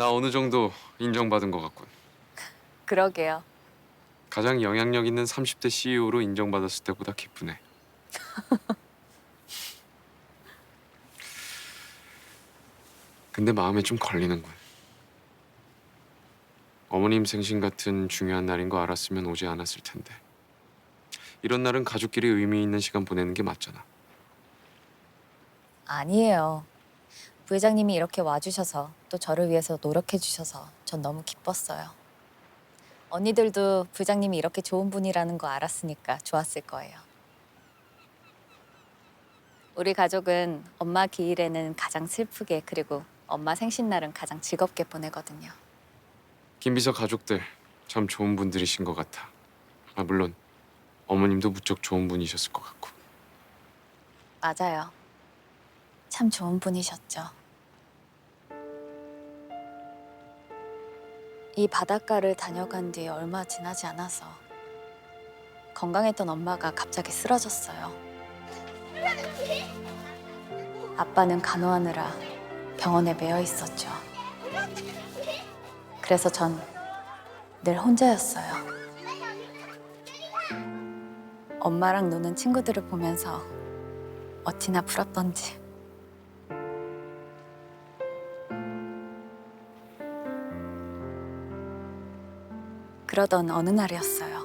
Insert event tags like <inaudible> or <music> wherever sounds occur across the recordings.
나 어느 정도 인정받은 것 같군. 그러게요. 가장 영향력 있는 30대 CEO로 인정받았을 때보다 기쁘네. <laughs> 근데 마음에 좀 걸리는군. 어머님 생신 같은 중요한 날인 거 알았으면 오지 않았을 텐데. 이런 날은 가족끼리 의미 있는 시간 보내는 게 맞잖아. 아니에요. 부회장님이 이렇게 와주셔서 또 저를 위해서 노력해 주셔서 전 너무 기뻤어요. 언니들도 부회장님이 이렇게 좋은 분이라는 거 알았으니까 좋았을 거예요. 우리 가족은 엄마 기일에는 가장 슬프게 그리고 엄마 생신날은 가장 즐겁게 보내거든요. 김비서 가족들 참 좋은 분들이신 것 같아. 아 물론 어머님도 무척 좋은 분이셨을 것 같고. 맞아요. 참 좋은 분이셨죠. 이 바닷가를 다녀간 뒤 얼마 지나지 않아서 건강했던 엄마가 갑자기 쓰러졌어요. 아빠는 간호하느라 병원에 매여 있었죠. 그래서 전 늘 혼자였어요. 엄마랑 노는 친구들을 보면서 어찌나 부럽던지. 그러던 어느 날이었어요.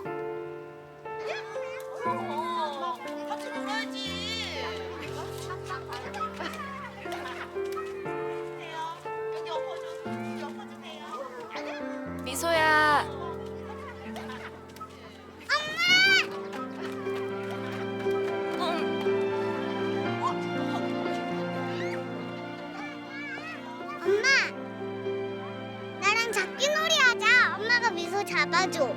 가 미소 잡아줘.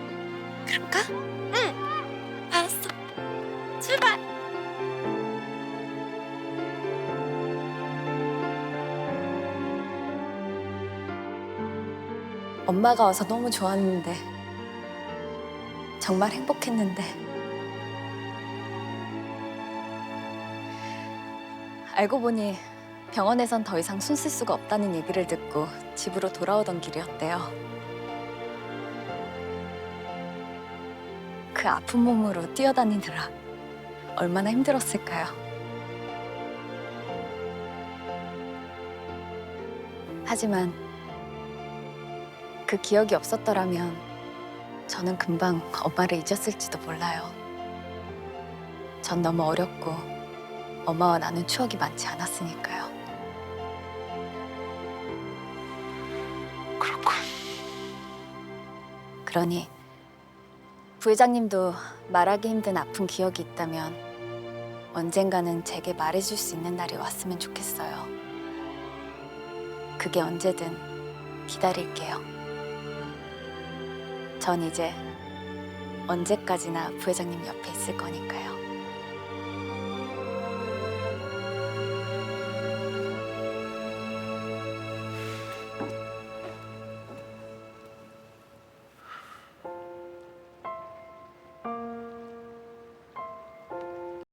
그럴까? 응. 알았어. 출발. 엄마가 와서 너무 좋았는데 정말 행복했는데 알고 보니 병원에선 더 이상 손 쓸 수가 없다는 얘기를 듣고 집으로 돌아오던 길이었대요. 그 아픈 몸으로 뛰어다니느라 얼마나 힘들었을까요? 하지만 그 기억이 없었더라면 저는 금방 엄마를 잊었을지도 몰라요. 전 너무 어렸고 엄마와 나눈 추억이 많지 않았으니까요. 그렇군. 그러니 부회장님도 말하기 힘든 아픈 기억이 있다면 언젠가는 제게 말해줄 수 있는 날이 왔으면 좋겠어요. 그게 언제든 기다릴게요. 전 이제 언제까지나 부회장님 옆에 있을 거니까요.